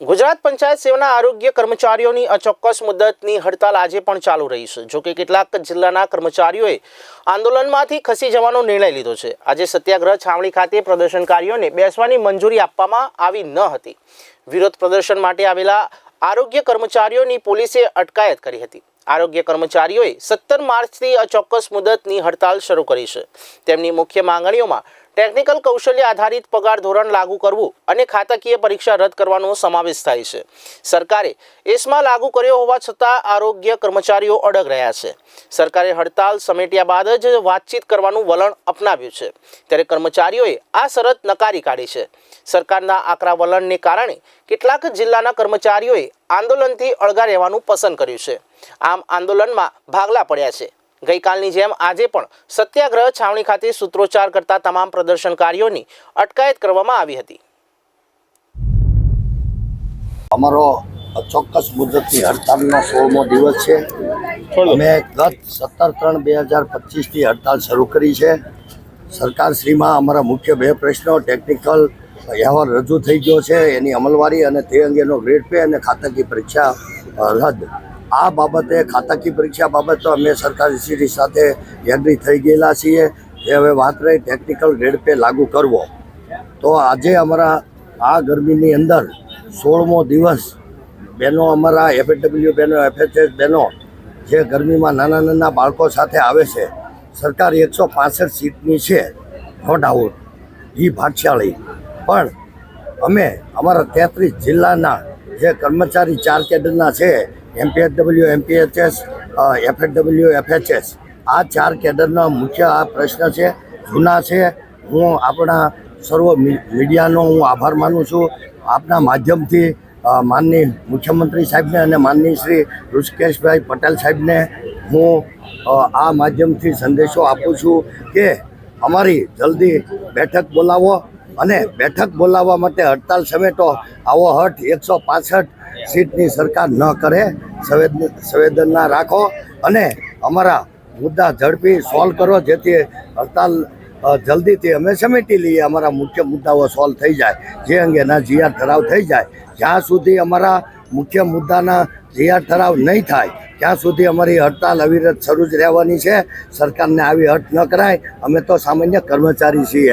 ગુજરાત પંચાયત સેવાના આરોગ્ય કર્મચારીઓની અચોક્કસ મુદતની હડતાલ આજે પણ ચાલુ રહી છે. જોકે કેટલાક જિલ્લાના કર્મચારીઓએ આંદોલનમાંથી ખસી જવાનો નિર્ણય લીધો છે. આજે સત્યાગ્રહ છાવણી ખાતે પ્રદર્શનકારીઓને બેસવાની મંજૂરી આપવામાં આવી ન હતી. વિરોધ પ્રદર્શન માટે આવેલા આરોગ્ય કર્મચારીઓની પોલીસે અટકાયત કરી હતી. આરોગ્ય કર્મચારીઓએ સત્તર માર્ચથી અચોક્કસ મુદતની હડતાલ શરૂ કરી છે. તેમની મુખ્ય માંગણીઓમાં ટેકનિકલ કૌશલ્ય આધારિત પગાર ધોરણ લાગુ કરવું અને ખાતાકીય પરીક્ષા રદ કરવાનો સમાવેશ થાય છે. સરકારે એસમાં લાગુ કર્યો હોવા છતાં આરોગ્ય કર્મચારીઓ અડગ રહ્યા છે. સરકારે હડતાલ સમેટ્યા બાદ જ વાતચીત કરવાનું વલણ અપનાવ્યું છે. ત્યારે કર્મચારીઓએ આ શરત નકારી કાઢી છે. સરકારના આકરા વલણને કારણે કેટલાક જિલ્લાના કર્મચારીઓએ આંદોલનથી અળગા રહેવાનું પસંદ કર્યું છે. આમ આંદોલનમાં ભાગલા પડ્યા છે. ગઈકાલની જેમ આજે પણ સત્યાગ્રહ છાવણી ખાતે સૂત્રોચ્ચાર કરતા તમામ પ્રદર્શનકારીઓની અટકાયત કરવામાં આવી હતી. અમારો ચોક્કસ મુદતની હડતાલનો સોળમો દિવસ છે. અમે ગત સત્તર ત્રણ બે હજાર પચીસથી હડતાલ શરૂ કરી છે. સરકારશ્રીમાં અમારા મુખ્ય બે પ્રશ્નો ટેકનિકલ અહેવાલ રજૂ થઈ ગયો છે એની અમલવારી અને તે અંગેનો ગ્રેડ પે અને ખાતાકીય પરીક્ષા રદ. આ બાબતે ખાતાકીય પરીક્ષા બાબત અમે સીડી સાથે એગ્રી થઈ ગયેલા છીએ. એ હવે વાત રહી ટેકનિકલ ગ્રેડ પે લાગુ કરવો. તો આજે અમારા આ ગરમીની અંદર સોળમો દિવસ બહેનો અમારા એફએડબલ્યુ બહેનો એફએચએસ બહેનો જે ગરમીમાં નાના નાના બાળકો સાથે આવે છે, સરકાર એકસો પાસઠ સીટની છે નો ડાઉટ એ ભાગશાળી. પણ અમે અમારા તેત્રીસ જિલ્લાના જે કર્મચારી ચાર કેડરના છે એમપીએચડબલ્યુ એમપીએચએસ એફએચડબલ્યુ એફએચએસ આ ચાર કેડરના મુખ્ય આ પ્રશ્ન છે, જૂના છે. હું આપણા સર્વ મીડિયાનો હું આભાર માનું છું. આપના માધ્યમથી માનની મુખ્યમંત્રી સાહેબને અને માનની શ્રી ઋષિકેશભાઈ પટેલ સાહેબને હું આ માધ્યમથી સંદેશો આપું છું કે અમારી જલ્દી બેઠક બોલાવો. અને બેઠક બોલાવવા માટે હડતાલ સમેટો, આવો હઠ એકસો પાસઠ સીટની સરકાર ન કરે સંવેદના રાખો અને અમારા મુદ્દા ઝડપી સોલ્વ કરો, જેથી હડતાલ જલ્દીથી અમે સમેટી લઈએ, અમારા મુખ્ય મુદ્દાઓ સોલ્વ થઈ જાય, જે અંગેના જીઆર ઠરાવ થઈ જાય. જ્યાં સુધી અમારા મુખ્ય મુદ્દાના જીઆર ઠરાવ નહીં થાય, ત્યાં સુધી અમારી હડતાલ અવિરત શરૂ જ રહેવાની છે. સરકારને આવી હટ ન કરાય, અમે તો સામાન્ય કર્મચારી છીએ.